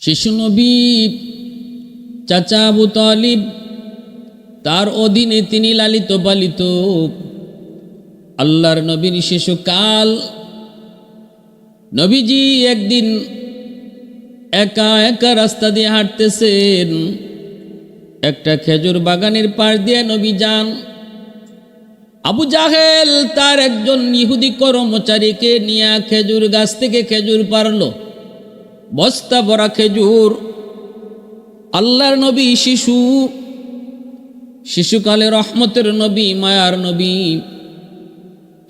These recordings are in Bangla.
শিশু নবী চাচা আবু তালিব, তার অধীনে তিনি লালিত পালিত। আল্লাহর নবীর শিশুকাল। নবীজি একদিন একা একা রাস্তা দিয়ে হাঁটতেছেন। একটা খেজুর বাগানের পাশ দিয়ে নবী যান। আবু জাহেল তার একজন ইহুদি কর্মচারীকে নিয়ে খেজুর গাছ থেকে খেজুর পারল। বস্তা ভরা খেজুর, আল্লাহর নবী শিশু, শিশুকালে রহমতের নবী, মায়ার নবী।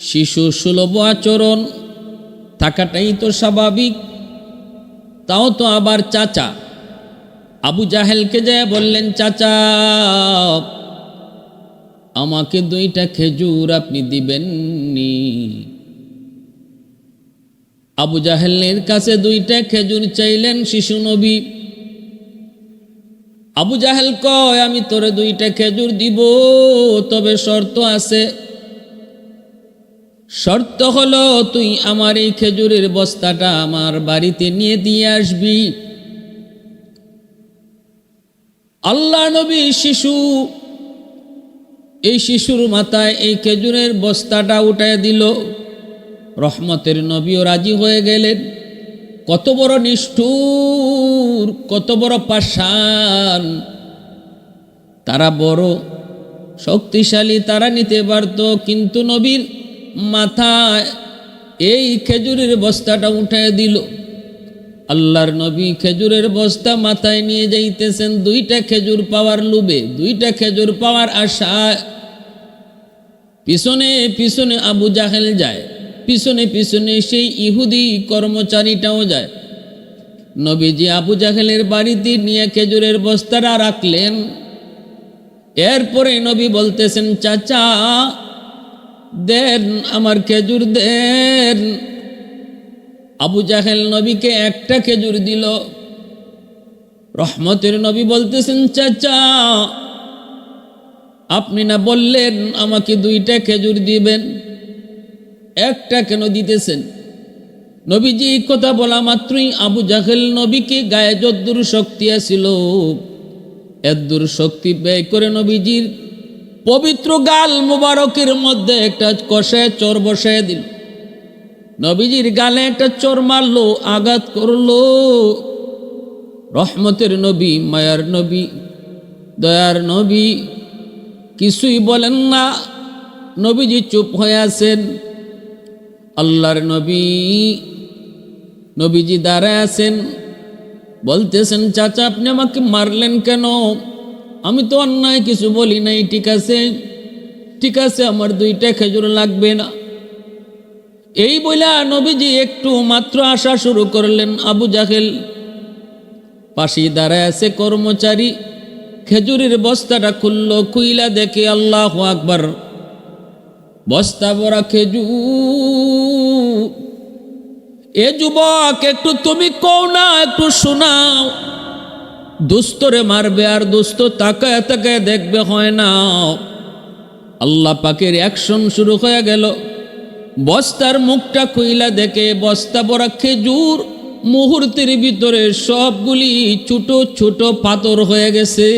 শিশু সুলভ আচরণ, থাকাটাই তো স্বাভাবিক, তাও তো আবার চাচা। আবু জাহেলকে যায় বললেন, চাচা, আমাকে দুইটা খেজুর আপনি দিবেননি। আবু জাহেলের কাছে দুইটা খেজুর চাইলেন শিশু নবী। আবু জাহেল কয়, আমি তোরে দুইটা খেজুর দিব, তবে শর্ত আছে। শর্ত হলো, তুই আমার এই খেজুরের বস্তাটা আমার বাড়িতে নিয়ে দিয়ে আসবি। আল্লাহ নবী শিশু, এই শিশুর মাথায় এই খেজুরের বস্তাটা উঠায় দিল। রহমতের নবীও রাজি হয়ে গেলেন। কত বড় নিষ্ঠুর, কত বড় পাশান তারা বড় শক্তিশালী, তারা নিতে পারত কিন্তু নবীর মাথায় এই খেজুরের বস্তাটা উঠায় দিল। আল্লাহর নবী খেজুরের বস্তা মাথায় নিয়ে যাইতেছেন, দুইটা খেজুর পাওয়ার লুবে দুইটা খেজুর পাওয়ার আশা পিছনে পিছনে আবু জাহেল যায়। পিছনে পিছনে সেই ইহুদি কর্মচারীটাও যায়। নবীজি আবু জাহেলের বাড়িতে নিয়ে খেজুরের বস্তারা রাখলেন। এরপরে নবী বলতেছেন, চাচা, দেন আমার খেজুর, দেন। আবু জাহেল নবীকে একটা খেজুর দিল। রহমতের নবী বলতেছেন, চাচা, আপনি না বললেন আমাকে দুইটা খেজুর দিবেন? একটা কেন দিতেছেন? নবীজি কথা বলা মাত্রই আবু জাহেল নবীকে গায়ে যদ্দুর শক্তি আসিল এদ্দুর শক্তি ব্যয় করে নবীজির পবিত্র গাল মুবারকের মধ্যে একটা কষায় চর বসায় দিল। নবীজির গালে একটা চর মারলো, আঘাত করল। রহমতের নবী, মায়ার নবী, দয়ার নবী, কিছুই বলেন না। নবীজি চুপ হয়ে আছেন। আল্লাহর নবী, নবীজি দাঁড়ায় আছেন। বলতেছেন, চাচা, আপনি আমাকে মারলেন কেন? আমি তো অন্যায় কিছু বলি নাই, ঠিক আছে? ঠিক আছে, আমার দুইটা খেজুর লাগবে না। এই বইলা নবীজি একটু মাত্র আসা শুরু করলেন আবু জাহেল। পাশে দাঁড়ায় আছে কর্মচারী। খেজুরের বস্তাটা খুললো, খুইলা দেখে আল্লাহ আকবার। বস্তা ভরা খেজুর। এ যুবক, একটু তুমি কও না, একটু শোনাও। দুস্তরে মারবে আর দুস্ত তাকায় তাকায় দেখবে হয় না। আল্লাহ পাকের অ্যাকশন শুরু হয়ে গেল। বস্তার মুখটা খুইলা দেখে বস্তা ভরা খেজুর মুহূর্তের ভিতরে সবগুলি ছোট ছোট পাথর হয়ে গেছে।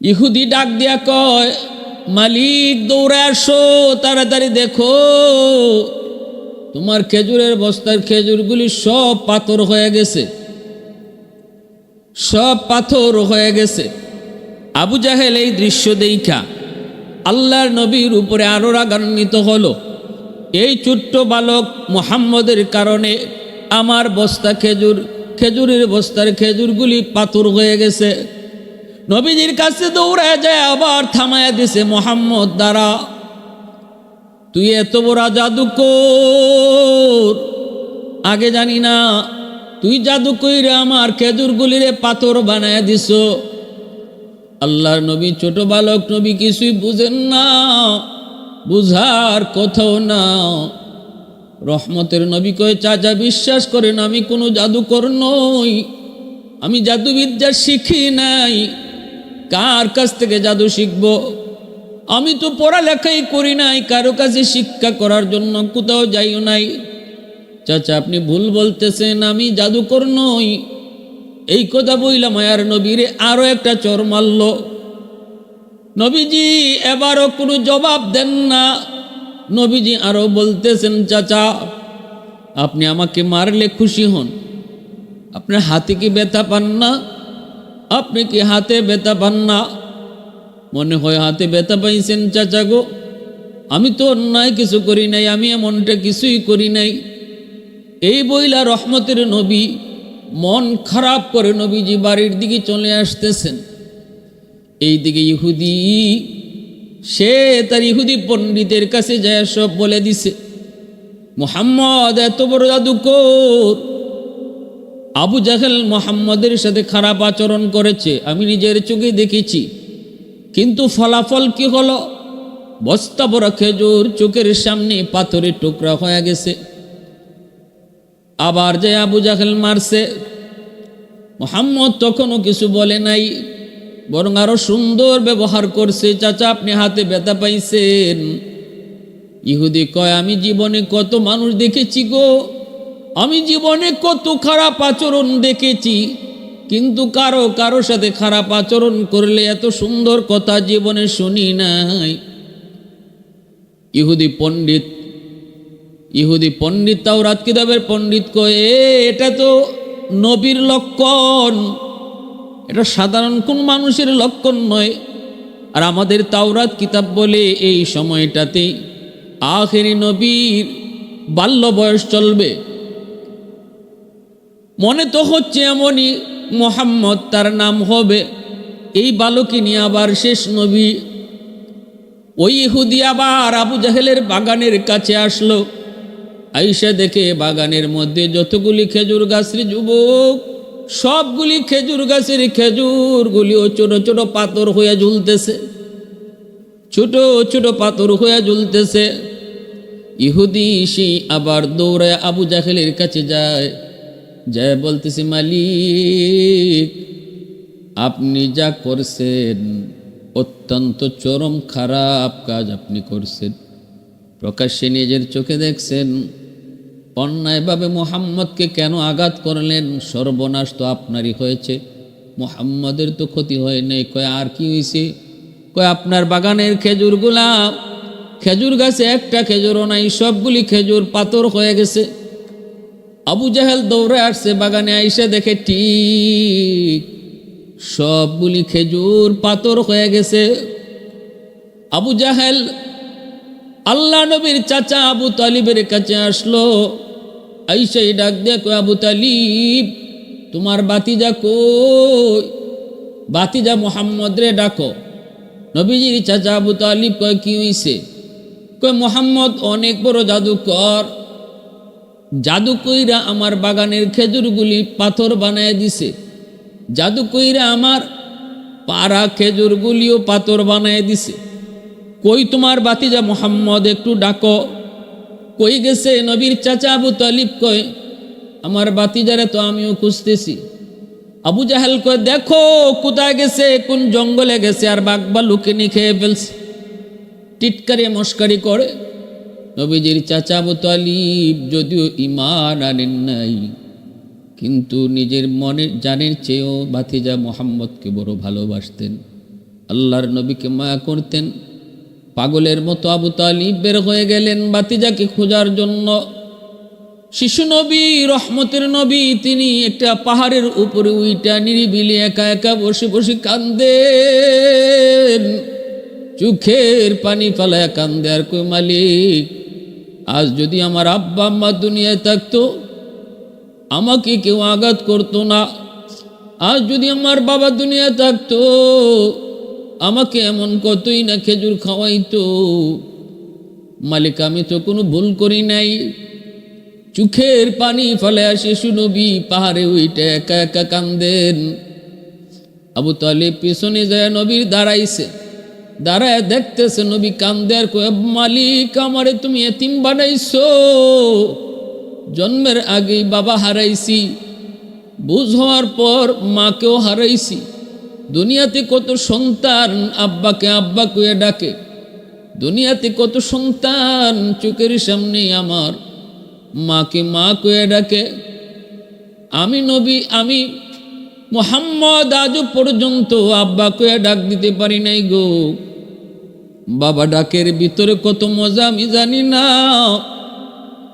ইহুদি ডাক দিয়া কয় মালিক দৌড়ে আসো, তাড়াতাড়ি দেখো। তোমার খেজুরের বস্তার খেজুরগুলি সব পাথর হয়ে গেছে। সব পাথর হয়ে গেছে। আবু জাহেল এই দৃশ্য দেখা আল্লাহর নবীর উপরে আরও রাগান্বিত হলো। এই ছোট্ট বালক মোহাম্মদের কারণে আমার বস্তা খেজুর, খেজুরের বস্তার খেজুরগুলি পাথর হয়ে গেছে। নবীজির কাছে দৌড়ায় যায়, আবার থামায়া দিছে মোহাম্মদ দ্বারা তুই এত বড় জাদুকর। আগে জানি না, তুই জাদু কইরে আমার খেজুরগুলিরে পাথর বানায় দিস আল্লাহর নবী, ছোট বালক নবী কিছুই বুঝেন না, বুঝার কোথাও না। রহমতের নবী কয়ে, চাচা, বিশ্বাস করেন, আমি কোনো জাদুকর নই। আমি জাদুবিদ্যা শিখি নাই। কার কাছ থেকে জাদু শিখব? আমি তো পড়ালেখাই করি নাই, কারও কাছে শিক্ষা করার জন্য কোথাও যাইও নাই। চাচা, আপনি ভুল বলতেছেন, আমি জাদুকর নই। এই কথা বইলাম মায়ার নবীরে আরও একটা চর মারল। নবীজি এবারও কোনো জবাব দেন না। নবীজি আরও বলতেছেন, চাচা, আপনি আমাকে মারলে খুশি হন। আপনার হাতে কি ব্যথা পান না? আপনি কি হাতে ব্যথা পান না। মনে হয় হাতে ব্যথা পাইছেন চাচা গো। আমি তো অন্যায় কিছু করি নাই, আমি এমনটা কিছুই করি নাই। এই বইলা রহমতের নবী মন খারাপ করে নবীজি বাড়ির দিকে চলে আসতেছেন। এই দিকে ইহুদি, সে তার ইহুদি পণ্ডিতের কাছে যায় সব বলে দিছে, মোহাম্মদ, এত বড় জাদুকর আবু জাহেল মোহাম্মদের সাথে খারাপ আচরণ করেছে, আমি নিজের চোখে দেখেছি। কিন্তু ফলাফল কি হলো? বস্তা বড় খেজুর চোখের সামনে পাথরের টুকরা হয়ে গেছে। আবার যে আবু জাহেল মারছে, মোহাম্মদ তখনও কিছু বলে নাই, বরং আরও সুন্দর ব্যবহার করছে, চাচা, আপনি হাতে ব্যথা পাইছেন। ইহুদি কয়, আমি জীবনে কত মানুষ দেখেছি গো। আমি জীবনে কত খারাপ আচরণ দেখেছি কিন্তু কারও কারও সাথে খারাপ আচরণ করলে এত সুন্দর কথা জীবনে শুনি নাই। ইহুদি পণ্ডিত ইহুদি পণ্ডিত তাওরাত কিতাবের পণ্ডিত কয়ে "এ, এটা তো নবীর লক্ষণ। এটা সাধারণ কোন মানুষের লক্ষণ নয়? আর আমাদের তাওরাত কিতাব বলে এই সময়টাতে আখেরি নবীর বাল্য বয়স চলবে। মনে তো হচ্ছে এমনই মোহাম্মদ, তার নাম হবে। এই বালকই নিয়ে আবার শেষ নবী। ওই ইহুদি আবার আবু জাহেলের বাগানের কাছে আসলো। আইসা দেখে বাগানের মধ্যে যতগুলি খেজুর গাছের যুবক, সবগুলি খেজুর গাছের খেজুরগুলিও ছোট ছোট পাথর হয়ে ঝুলতেছে। ছোট ছোট পাথর হয়ে ঝুলতেছে। ইহুদি সেই আবার দৌড়ায় আবু জাহেলের কাছে যায়। যায় বলতেছে, মালিক, আপনি যা করছেন, অত্যন্ত চরম খারাপ কাজ আপনি করছেন। প্রকাশ্যে নিজের চোখে দেখছেন অন্যায়ভাবে মোহাম্মদকে কেন আঘাত করলেন, সর্বনাশ তো আপনারই হয়েছে। মোহাম্মদের তো ক্ষতি হয় নাই, কয় আর কি হয়েছে কয় আপনার বাগানের খেজুরগুলা, খেজুর গাছে একটা খেজুরও নাই, সবগুলি খেজুর পাথর হয়ে গেছে। আবু জাহেল দৌড়ে আসছে, বাগানে আইসে দেখে ঠিক সবগুলি খেজুর, পাথর হয়ে গেছে। আবু জাহেল আল্লাহ নবীর চাচা আবু তালিবের কাছে আসলো আইসাই ডাক দেখো আবু তালিব, তোমার বাতিজা কই? বাতিজা মোহাম্মদ রে ডাকো। নবীজির চাচা আবু তালিব কয়, কি হইছে? কয়, মোহাম্মদ অনেক বড় জাদুকর জাদু কইরা আমার বাগানের খেজুরগুলি পাথর বানায় দিছে। জাদু কইরা আমার পাড়া খেজুরগুলিও পাথর বানায় দিছে। কই তোমার বাতিজা মোহাম্মদ, একটু ডাকো। কই গেছে নবীর চাচা আবু তালিব কয় আমার বাতিজারে তো আমিও খুঁজতেছি। আবু জাহেল কয়, দেখো কোথায় গেছে, কোন জঙ্গলে গেছে, আর বাঘ বাঘবা লুকিনি খেয়ে ফেলছে। টিটকারি মস্কারি করে নবীজির চাচা আবু তালিব যদিও ইমান আনেন নাই, কিন্তু নিজের মনের জানের চেয়েও বাতিজা মোহাম্মদকে বড় ভালোবাসতেন। আল্লাহর নবীকে মায়া করতেন। পাগলের মতো আবু তালিব বের হয়ে গেলেন বাতিজাকে খোঁজার জন্য। শিশু নবী, রহমতের নবী, তিনি একটা পাহাড়ের উপরে উইটা নিরিবিলি একা একা বসে বসে কান্দেন। চোখের পানি ফালায় কান্দে আর কই মালিক আজ যদি আমার আব্বা আম্মা দুনিয়ায় থাকতো, আমাকে কেউ আঘাত করতো না। আজ যদি আমার বাবা দুনিয়া থাকতো, আমাকে এমন কতই না খেজুর খাওয়াইতো। মালিক, আমি তো কোনো ভুল করি নাই। চোখের পানি ফলে আসে শুনবি পাহাড়ে উইটে একা একা কান্দেন। আবু তালিব পিছনে যায় নবীর দাঁড়াইছে দাঁড়ায় দেখতেছে নবী কান্দে আর কয়ে মালিক, আমারে তুমি এতিম বানাইছো। জন্মের আগেই বাবা হারাইছি। বুঝ হওয়ার পর মাকেও হারাইছি। দুনিয়াতে কত সন্তান আব্বাকে আব্বা কুয়ে ডাকে। দুনিয়াতে কত সন্তান চোখের সামনে আমার মাকে মা কয়ে ডাকে। আমি নবী, আমি মোহাম্মদ আজও পর্যন্ত আব্বা কয়ে ডাক দিতে পারি নাই গো। বাবা ডাকের ভিতরে কত মজা আমি জানি না।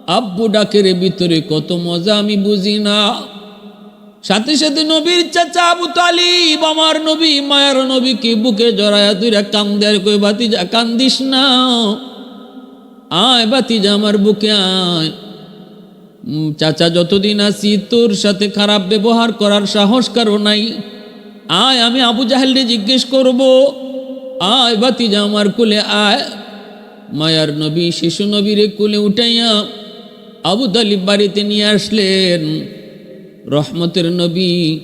আব্বু ডাকের ভিতরে কত মজা আমি বুঝি না। সাথে সাথে নবীর চাচা আবু তালিব, আমার নবী, মায়ার নবীকে বুকে জড়ায়া তুইরা কান্দার কই বাতিজা কান্দিস না। আয় বাতিজা আমার বুকে আয়। চাচা, যতদিন আছি তোর সাথে খারাপ ব্যবহার করার সাহস কারও নাই। আয়, আমি আবু জাহেলকে জিজ্ঞেস করব। আয় বাতিজা আমার কুলে আয়। মায়ার নবী, শিশু নবীরে কুলে উঠাইয়া আবু তালিব বাড়িতে নিয়ে আসলেন। রহমতের নবী,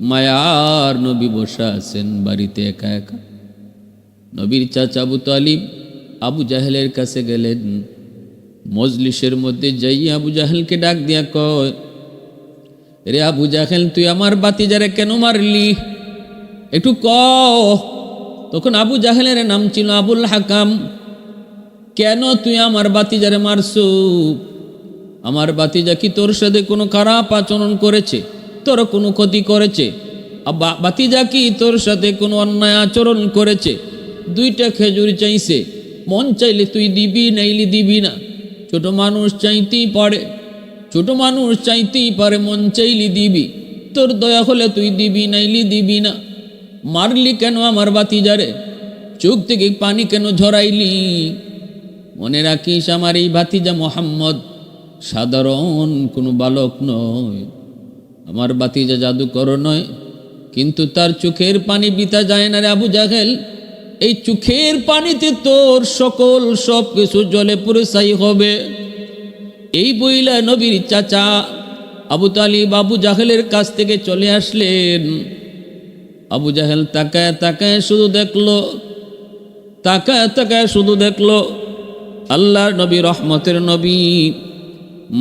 মায়ার নবী বসে আছেন বাড়িতে একা একা। নবীর চাচা আবু তালিব আবু জাহেলের কাছে গেলেন। মজলিসের মধ্যে যাই আবু জাহেলকে ডাক দিয়া কয়, রে আবু জাহেল, তুই আমার বাতিজারে কেন মারলি? একটু ক তখন আবু জাহেলের নাম ছিল আবুল হাকাম। কেন তুই আমার বাতিজারে মারছু? আমার বাতিজা কি তোর সাথে কোনো খারাপ আচরণ করেছে? তোর কোনো ক্ষতি করেছে? বাতিজা কি তোর সাথে কোনো অন্যায় আচরণ করেছে? দুইটা খেজুর চাইছে। মন চাইলে তুই দিবি, নাইলে দিবি না। ছোট মানুষ চাইতেই পারে। ছোট মানুষ চাইতেই পারে, মন চাইলি দিবি। তোর দয়া হলে তুই দিবি, নাইলি দিবি না। মারলি কেন আমার বাতিজারে? চোখ থেকে পানি কেন ঝরাইলি? মনে রাখিস আমার এই ভাতিজা মোহাম্মদ সাধারণ কোনো বালক নয়। আমার বাতিজা জাদুকর নয়, কিন্তু তার চোখের পানি বিতা যায় না রে আবু জাহেল। এই চোখের পানিতে তোর সকল সব কিছু জলে পুরসাই হবে। এই বইলা নবীর চাচা আবু তালিব আবু জাহেলের কাছ থেকে চলে আসলেন। আবু জাহেল তাকায় তাকায় শুধু দেখল, তাকায় তাকায় শুধু দেখল আল্লাহর নবী রহমতের নবী,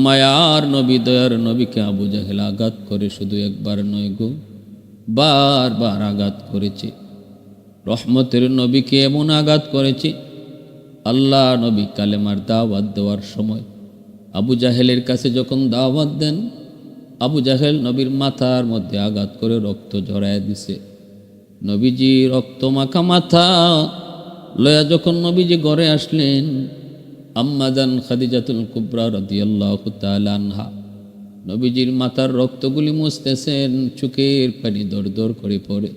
মায়ার নবী, দয়ার নবীকে আবু জাহেল আঘাত করে শুধু একবার নয় গো বারবার আঘাত করেছে। রহমতের নবীকে এমন আঘাত করেছে, আল্লাহ নবী কালেমার দাওয়াত দেওয়ার সময় আবু জাহেলের কাছে যখন দাওয়াত দেন, আবু জাহেল নবীর মাথার মধ্যে আঘাত করে রক্ত ঝরায় দিছে। নবীজি রক্ত মাখা মাথা। লয়া যখন নবীজি ঘরে আসলেন আম্মাজান খাদিজাতুল কুবরা রদিয়াল্লাহু আনহা। নবীজির মাথার রক্তগুলি মুছতেছেন, চোখের পানি দর দর করে পড়ে।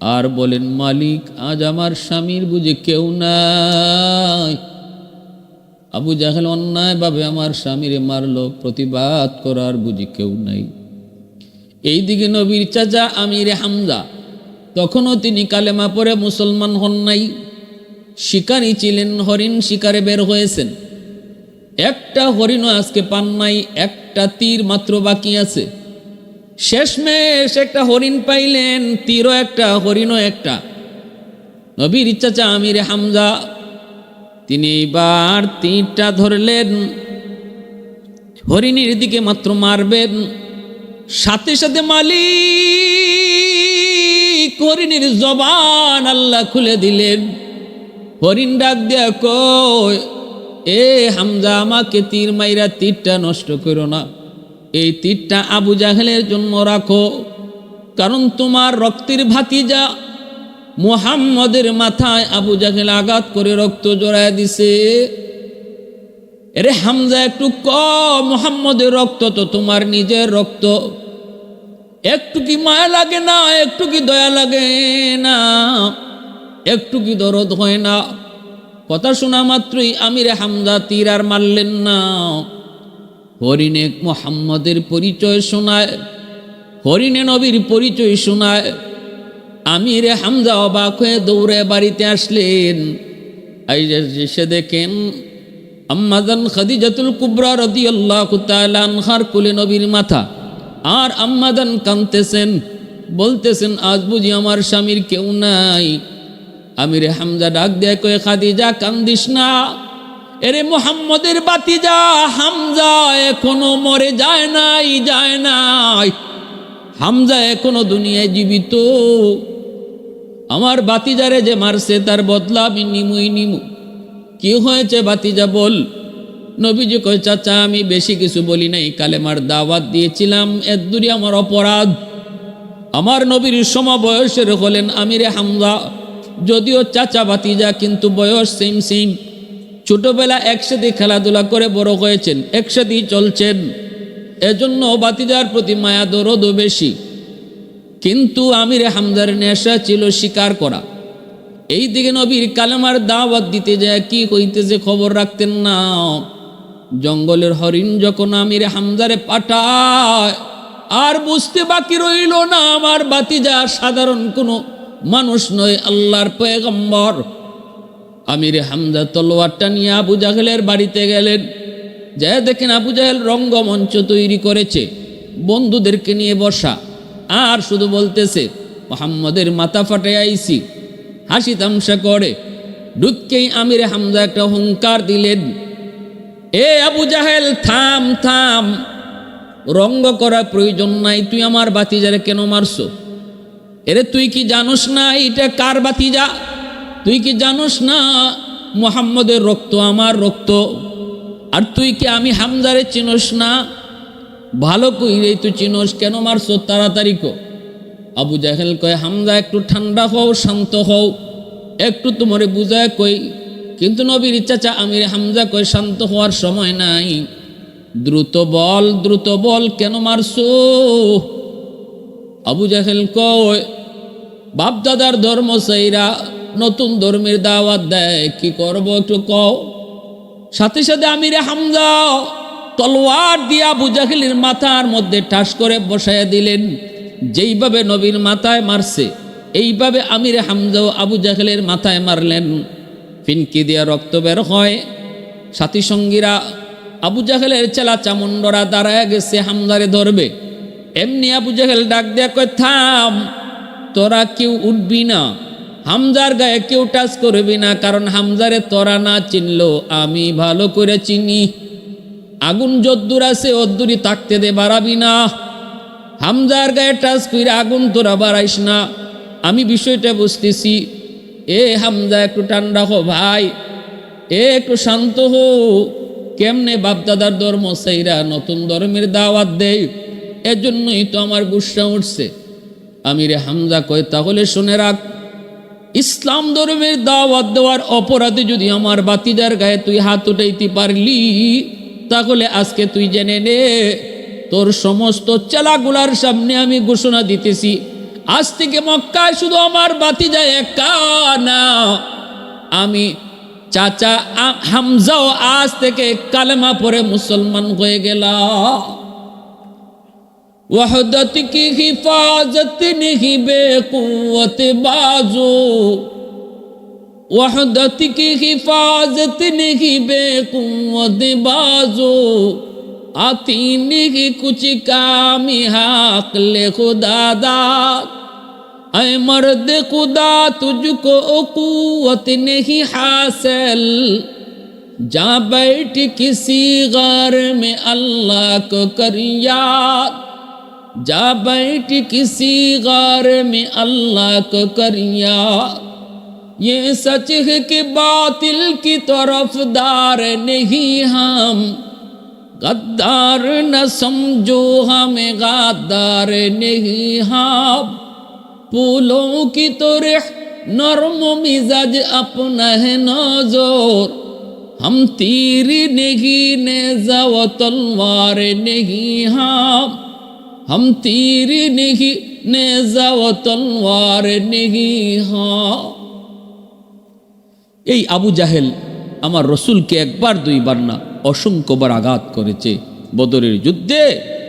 আর বলেন, মালিক, আজ আমার স্বামীর বুঝে কেউ নাই। আবু জাহেল অন্যায়ভাবে আমার স্বামীরে মারলো, প্রতিবাদ করার বুঝি কেউ নাই। এইদিকে নবীর চাচা আমির হামজা তখনও তিনি কালেমা পরে মুসলমান হন নাই। শিকারী ছিলেন, হরিণ শিকারে বের হয়েছেন। একটা হরিণও আজকে পান নাই, একটা তীর মাত্র বাকি আছে। শেষমেশ একটা হরিণ পাইলেন, তীরও একটা, হরিণও একটা। নবীর চাচা আমির হামজা, তিনি এইবার তীরটা ধরলেন। হরিণীর দিকে মাত্র মারবেন। সাথে সাথে মালিক হরিণীর জবান আল্লাহ খুলে দিলেন। হরিণ ডাক দেয়া কয়, এ হামজা, আমাকে তীর মাইরা তীরটা নষ্ট করো না। এই তীরটা আবু জাহেলের জন্য রাখো। কারণ তোমার রক্তের ভাতিজা মুহাম্মদের মাথায় আবু জাহেল আঘাত করে রক্ত জড়ায় দিছে। এরে হামজা, একটু ক, মুহাম্মদের রক্ত তো তোমার নিজের রক্ত। একটু কি মায়া লাগে না, একটু কি দয়া লাগে না? একটু কি দরদ হয় না? কথা শোনা মাত্রই আমিরে হামজা তীর আর মারলেন না। হরিণে মোহাম্মদের পরিচয় শোনায়, হরিণে নবীর পরিচয় শোনায়। আমিরে হামজা অবাক হয়ে দৌড়ে বাড়িতে আসলেন। যে দেখেন আম্মাদান খাদিজাতুল কুবরা রাদিয়াল্লাহু তাআলা আনহার কোলে নবীর মাথা। আর আম্মাদান কানতেছেন, বলতেছেন, আজ বুঝি আমার স্বামীর কেউ নাই। আমিরে হামজা ডাক দেয় কয়ে খাদিজা, কান্দিস না। এরে মোহাম্মদের বাতিজা, হামজা এখনও মরে যায় নাই যায় নাই। হামজা এখনও দুনিয়ায় জীবিত। আমার বাতিজারে যে মারছে, তার বদলা আমি নিমুই নিমু। কি হয়েছে বাতিজা, বল। নবীজি কয়, চাচা, আমি বেশি কিছু বলি নাই, কালেমার দাওয়াত দিয়েছিলাম, এর দূরে আমার অপরাধ। আমার নবীর সমবয়সের হলেন আমিরে হামজা। যদিও চাচা বাতিজা কিন্তু বয়স সেম সেম ছোটবেলা একসাথে খেলাধুলা করে বড় হয়েছেন, একসাথেই চলছেন। এজন্য বাতিজার প্রতি মায়া, দরদও বেশি। কিন্তু আমিরে হামজার নেশা ছিল স্বীকার করা। এই দিকে নবীর কালেমার দাওয়াত দিতে যায়, কি হইতেছে খবর রাখতেন না। জঙ্গলের হরিণ যখন আমিরে হামজারে পাঠায়, আর বুঝতে বাকি রইল না আমার বাতিজা সাধারণ কোনো মানুষ নয়, আল্লাহর পয়গম্বর। আমিরে হামজা তলোয়ারটা নিয়ে আবু জাহেলের বাড়িতে গেলেন। যা দেখেন আবু জাহেল রঙ্গমঞ্চ তৈরি করেছে, বন্ধুদেরকে নিয়ে বসা। আর শুধু বলতেছে, মোহাম্মদের মাথা ফাটে আইসি। হাসি তামসা করে। ঢুককেই আমিরে হামজা একটা হুঙ্কার দিলেন। এ আবু জাহেল, থাম থাম। রঙ্গ করা প্রয়োজন নাই, তুই আমার বাতিজারে কেন মারছো? এরে তুই কি জানোস না এটা কার বাতিজা? তুই কি জানোস না মোহাম্মদের রক্ত আমার রক্ত? আর তুই কি আমি হামজারে চিনোস না? ভালো কইরে তুই চিনোস, কেন মারছো তাড়াতাড়ি কো? আবু জাহেল কয়, হামজা একটু ঠান্ডা হও, শান্ত হও। একটু তোমারে বুঝায় কই কিন্তু নবীর চাচা আমির হামজা কয়, শান্ত হওয়ার সময় নাই। দ্রুত বল দ্রুত বল কেন মারছো? আবু জাহেল কয় বাপ দাদার ধর্ম সেইরা নতুন ধর্মের দাওয়াত দেয়, কি করব একটু কও। সাথে সাথে আমিরে হামজা তলোয়ার দিয়া আবু জাহেলের মাথার মধ্যে ঠাস করে বসাইয়া দিলেন, যেইভাবে নবীর মাথায় মারছে, এইভাবে আমিরে হামজাও আবু জাহেলের মাথায় মারলেন। ফিনকি দিয়া রক্ত বের হয়? সাথী সঙ্গীরা আবু জাহেলের চেলা চামুন্ডরা দাঁড়ায় গেছে হামজারে ধরবে। এমনি আবু জাহেল ডাক দেয়া কয়, থাম, তোরা কেউ উঠবি না। হামজার গায়ে কেউ টাচ করবি না, কারণ হামজারে তোরা না চিনল, আমি ভালো করে চিনি। আগুন যদ্দুর আছে অদ্দুরি থাকতে দে, বাড়াবি না। হামজার গায়ে টাচ করে আগুন তোরা বাড়াইস না। আমি বিষয়টা বুঝতেছি এ হামজা, একটু ঠান্ডা হো ভাই। এ একটু শান্ত হো কেমনে বাপদাদার ধর্ম সেইরা নতুন ধর্মের দাওয়াত দেয় এজন্যই তো আমার গুসা উঠছে। আমিরে হামজা কয়, তাহলে শুনে রাখ, ইসলাম ধর্মের দাওয়াত দেওয়ার অপরাধে যদি আমার বাতিদার গায়ে তুই হাত উঠাইতে পারলি, তাহলে আজকে তুই জেনে নে, তোর সমস্ত চেলাগুলার সামনে আমি ঘোষণা দিতেছি। আজ থেকে মক্কায় শুধু আমার বাতি যায় একা না আমি চাচা হামজাও আজ থেকে কালেমা পরে মুসলমান হয়ে গেল وحدت کی حفاظت نہیں بے قوت بازو وحدت کی حفاظت نہیں بے قوت بازو आती नहीं कुछ काम हाकले खुदा दाद ऐ मर्द खुदा, तुझको कुवत नहीं हासिल। जा बैठ किसी गार में अल्लाह को कर याद। जा बैठ किसी गार में अल्लाह को कर याद। ये सच है कि बातिल की तरफदार नहीं हम। गद्दार न समझो हमें गद्दार नहीं हम फूलों की तरह नरम मिजाज अपना है नजर हम तीर नहीं नेजा व तलवार नहीं हम हम तीर नहीं नेजा व तलवार नहीं हाँ এই আবু জাহেল আমার রসুলকে একবার দুইবার না অসংখ্যবার আঘাত করেছে। বদরের যুদ্ধে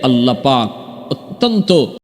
আল্লাহ পাক অত্যন্ত